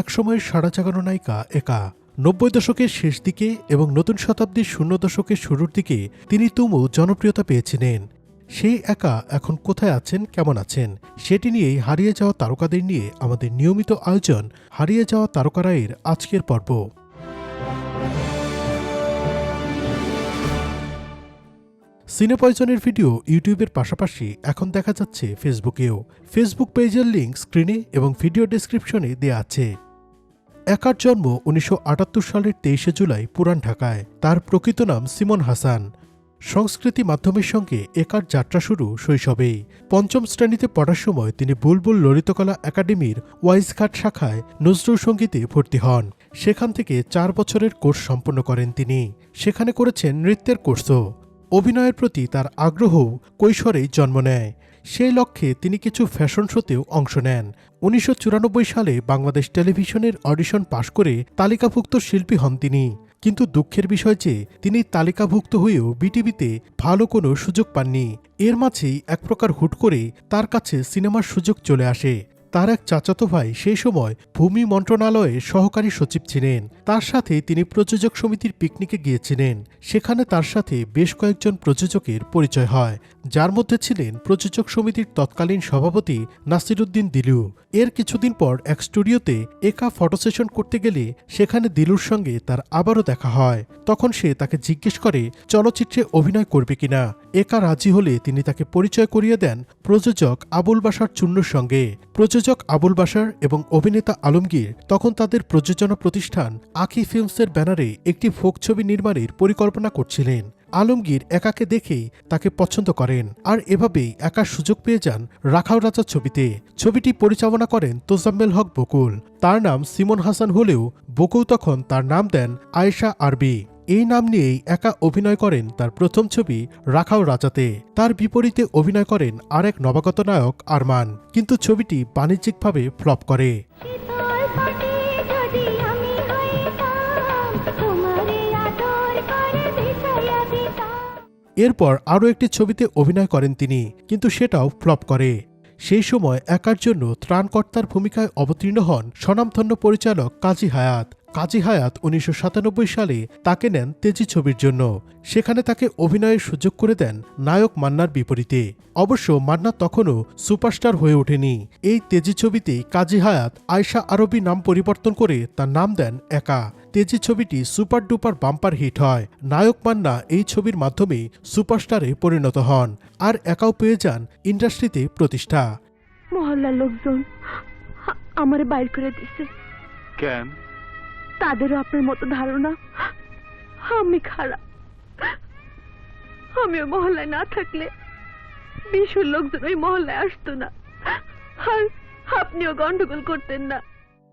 একসময়ের সাড়া জাগানো নায়িকা একা। নব্বই দশকের শেষ দিকে এবং নতুন শতাব্দীর শূন্য দশকের শুরুর দিকে তিনি তুমু জনপ্রিয়তা পেয়েছিলেন। সেই একা এখন কোথায় আছেন, কেমন আছেন, সেটি নিয়েই হারিয়ে যাওয়া তারকাদের নিয়ে আমাদের নিয়মিত আয়োজন, হারিয়ে যাওয়া তারকারায়ের আজকের পর্ব। সিনেপয়জনের ভিডিও ইউটিউবের পাশাপাশি এখন দেখা যাচ্ছে ফেসবুকেও ফেসবুক পেজের লিঙ্ক স্ক্রিনে এবং ভিডিও ডেসক্রিপশনে দেয়া আছে। একার জন্ম উনিশশো আটাত্তর সালের তেইশে জুলাই পুরান ঢাকায়। তার প্রকৃত নাম সিমন হাসান। সংস্কৃতি মাধ্যমের সঙ্গে একার যাত্রা শুরু শৈশবেই। পঞ্চম শ্রেণীতে পড়ার সময় তিনি বুলবুল ললিতকলা একাডেমির ওয়াইজঘাট শাখায় নজরুল সঙ্গীতে ভর্তি হন। সেখান থেকে চার বছরের কোর্স সম্পন্ন করেন তিনি। সেখানে করেছেন নৃত্যের কোর্সও। অভিনয়ের প্রতি তার আগ্রহ কৈশোরেই জন্ম নেয়। সেই লক্ষ্যে তিনি কিছু ফ্যাশন শোতেও অংশ নেন। উনিশশো চুরানব্বই সালে বাংলাদেশ টেলিভিশনের অডিশন পাশ করে তালিকাভুক্ত শিল্পী হন তিনি। কিন্তু দুঃখের বিষয় যে, তিনি তালিকাভুক্ত হয়েও বিটিভিতে ভালো কোনো সুযোগ পাননি। এর মাঝেই এক প্রকার হুট করে তার কাছে সিনেমার সুযোগ চলে আসে। তার এক চাচাতো ভাই সেই সময় ভূমি মন্ত্রণালয়ে সহকারী সচিব ছিলেন। তার সাথে তিনি প্রযোজক সমিতির পিকনিকে গিয়েছিলেন। সেখানে তার সাথে বেশ কয়েকজন প্রযোজকের পরিচয় হয়। যার মধ্যে ছিলেন প্রযোজক সমিতির তৎকালীন সভাপতি নাসিরুদ্দিন দিলু। এর কিছুদিন পর এক স্টুডিওতে একা ফটো সেশন করতে গেলে সেখানে দিলুর সঙ্গে তার আবারও দেখা হয়। তখন সে তাকে জিজ্ঞেস করে, চলচ্চিত্রে অভিনয় করবে কিনা একা রাজি হলে তিনি তাকে পরিচয় করিয়ে দেন প্রযোজক আবুল বাসার চুন্নুর সঙ্গে। প্রযোজক আবুল বাসার এবং অভিনেতা আলমগীর তখন তাদের প্রযোজনা প্রতিষ্ঠান আখি ফিল্মসের ব্যানারে একটি ফোক ছবি নির্মাণের পরিকল্পনা করছিলেন। আলমগীর একাকে দেখেই তাকে পছন্দ করেন আর এভাবেই একার সুযোগ পেয়ে যান রাখাল রাজা ছবিতে। ছবিটি পরিচালনা করেন তোজাম্মেল হক বকুল। তার নাম সিমন হাসান হলেও বকুল তখন তার নাম দেন আয়েশা আরবি। এই নাম নিয়েই একা অভিনয় করেন তার প্রথম ছবি রাখাও রাজাতে। তার বিপরীতে অভিনয় করেন আরেক নবাগত নায়ক আরমান। কিন্তু ছবিটি বাণিজ্যিকভাবে ফ্লপ করে। এরপর আরও একটি ছবিতে অভিনয় করেন তিনি কিন্তু সেটাও ফ্লপ করে। সেই সময় একার জন্য ত্রাণকর্তার ভূমিকায় অবতীর্ণ হন স্বনামধন্য পরিচালক কাজী হায়াত। কাজী হায়াত উনিশশো সাতানব্বই সালে তাকে নেন তেজি ছবির জন্য। সেখানে তাকে অভিনয়ের সুযোগ করে দেন নায়ক মান্নার বিপরীতে। অবশ্য মান্না তখনও সুপারস্টার হয়ে ওঠেনি। এই তেজি ছবিতেই কাজী হায়াত আয়শা আরবি নাম পরিবর্তন করে তার নাম দেন একা। তেজি ছবিটি সুপার ডুপার বাম্পার হিট হয়। নায়ক মান্না এই ছবির মাধ্যমেই সুপারস্টারে পরিণত হন আর একাও পেয়ে যান ইন্ডাস্ট্রিতে প্রতিষ্ঠা। মহল্লার লোকজন আমারে বাইর করে দিছে। কেন? তাদেরও আপনার মতো ধারণা? আমি খারাপ। আমি মহল্লায় না থাকলে বিশুর লোকজন ওই মহল্লায় আসতো না। আর আপনিও গন্ডগোল করতেন না।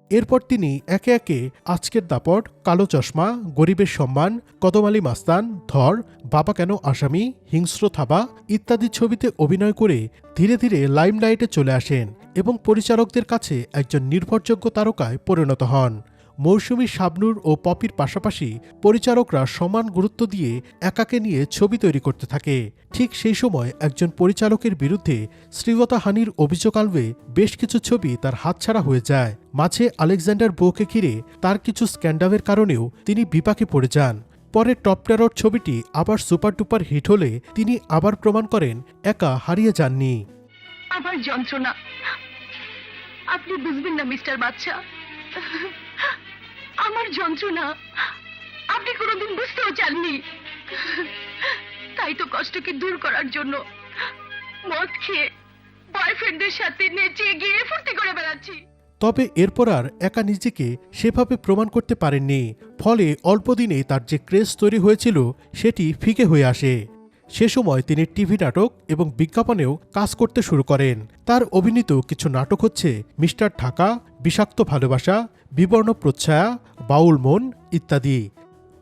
এরপর তিনি একে একে আজকের দাপট, কালো চশমা, গরিবের সম্মান কদমালি মাস্তান, ধর, বাবা কেন আসামি, হিংস্র থাবা ইত্যাদি ছবিতে অভিনয় করে ধীরে ধীরে লাইমলাইটে চলে আসেন এবং পরিচালকদের কাছে একজন নির্ভরযোগ্য তারকায় পরিণত হন। মৌসুমী শাবনুর ও পপির পাশাপাশি পরিচালকরা সমান গুরুত্ব দিয়ে একাকে নিয়ে ছবি তৈরি করতে থাকে। ঠিক সেই সময় একজন পরিচালকের বিরুদ্ধে শ্রীগতা হানির অভিযোগ আনবে বেশ কিছু ছবি তার হাতছাড়া হয়ে যায়। মাঝে আলেকজান্ডার বোকে ঘিরে তার কিছু স্ক্যান্ডামের কারণেও তিনি বিপাকে পড়ে যান। পরে টপ টেরর ছবিটি আবার সুপার ডুপার হিট হলে তিনি আবার প্রমাণ করেন, একা হারিয়ে যাননি। আমার যন্ত্রণা। আপনি বুঝবেন না, মিস্টার বাচ্চা আমার যন্ত্রণা। আপনি কোনোদিন বুঝতেও চাননি। তাই তো কষ্টকে দূর করার জন্য মদ খেয়ে বয়ফ্রেন্ডদের সাথে নেচে গিয়ে ফুর্তি করে বেড়াচ্ছি। তবে এরপর আর একা নিজেকে সেভাবে প্রমাণ করতে পারেননি। ফলে অল্প দিনেই তার যে ক্রেজ তৈরি হয়েছিল, সেটি ফিকে হয়ে আসে। সে সময় তিনি টিভি নাটক এবং বিজ্ঞাপনেও কাজ করতে শুরু করেন। তার অভিনীত কিছু নাটক হচ্ছে মিস্টার ঢাকা, বিষাক্ত ভালোবাসা, বিবর্ণ প্রচ্ছায়া বাউল মন ইত্যাদি।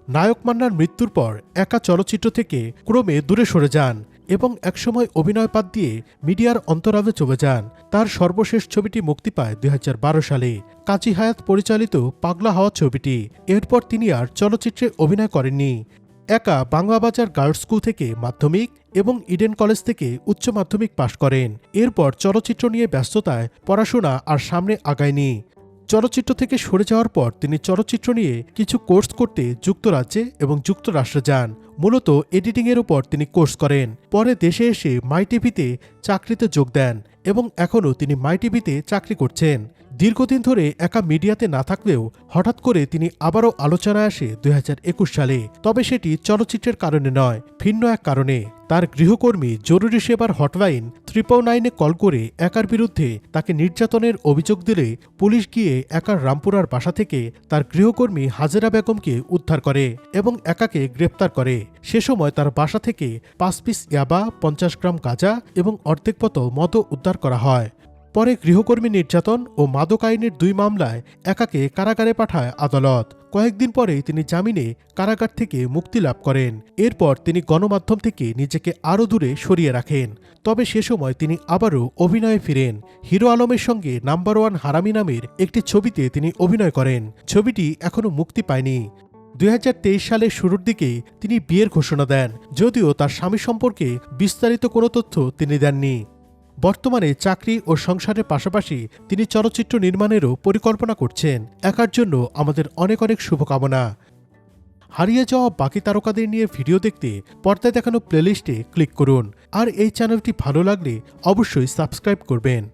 নায়ক মান্নার মৃত্যুর পর একা চলচ্চিত্র থেকে ক্রমে দূরে সরে যান এবং একসময় অভিনয় বাদ দিয়ে মিডিয়ার অন্তরালে চলে যান। তার সর্বশেষ ছবিটি মুক্তি পায় দুই হাজার বারো সালে। কাজী হায়াত পরিচালিত পাগলা হওয়া ছবিটি। এরপর তিনি আর চলচ্চিত্রে অভিনয় করেননি। একা বাংলাবাজার গার্লস স্কুল থেকে মাধ্যমিক এবং ইডেন কলেজ থেকে উচ্চ মাধ্যমিক পাশ করেন। এরপর চলচ্চিত্র নিয়ে ব্যস্ততায় পড়াশোনা আর সামনে আগায়নি। চলচ্চিত্র থেকে সরে যাওয়ার পর তিনি চলচ্চিত্র নিয়ে কিছু কোর্স করতে যুক্তরাজ্যে এবং যুক্তরাষ্ট্রে যান। মূলত এডিটিংয়ের উপর তিনি কোর্স করেন। পরে দেশে এসে মাই টিভিতে চাকরিতে যোগ দেন এবং এখনও তিনি মাই টিভিতে চাকরি করছেন। দীর্ঘদিন ধরে একা মিডিয়াতে না থাকলেও হঠাৎ করে তিনি আবারও আলোচনায় আসে দু হাজার একুশ সালে। তবে সেটি চলচ্চিত্রের কারণে নয়, ভিন্ন এক কারণে। তার গৃহকর্মী জরুরি সেবার হটলাইন ত্রিপল নাইনে কল করে একার বিরুদ্ধে তাকে নির্যাতনের অভিযোগ দিলে পুলিশ গিয়ে একার রামপুরার বাসা থেকে তার গৃহকর্মী হাজেরা বেগমকে উদ্ধার করে এবং একাকে গ্রেপ্তার করে। সে সময় তার বাসা থেকে পাঁচ পিস ইয়াবা, পঞ্চাশ গ্রাম গাঁজা এবং অর্ধেক পত মদও উদ্ধার করা হয়। পরে গৃহকর্মী নির্যাতন ও মাদক আইনের দুই মামলায় একাকে কারাগারে পাঠায় আদালত। কয়েকদিন পরেই তিনি জামিনে কারাগার থেকে মুক্তি লাভ করেন। এরপর তিনি গণমাধ্যম থেকে নিজেকে আরও দূরে সরিয়ে রাখেন। তবে সে সময় তিনি আবারও অভিনয়ে ফিরেন। হিরো আলমের সঙ্গে নাম্বার ওয়ান হারামি নামের একটি ছবিতে তিনি অভিনয় করেন। ছবিটি এখনও মুক্তি পায়নি। দুই হাজার তেইশ সালের শুরুর দিকে তিনি বিয়ের ঘোষণা দেন, যদিও তার স্বামী সম্পর্কে বিস্তারিত কোনো তথ্য তিনি দেননি। বর্তমানে চাকরি ও সংসারের পাশাপাশি তিনি চলচ্চিত্র নির্মাণেরও পরিকল্পনা করছেন। একার জন্য আমাদের অনেক অনেক শুভকামনা। হারিয়ে যাওয়া বাকি তারকাদের নিয়ে ভিডিও দেখতে পর্দায় দেখানো প্লেলিস্টে ক্লিক করুন। আর এই চ্যানেলটি ভালো লাগলে অবশ্যই সাবস্ক্রাইব করবেন।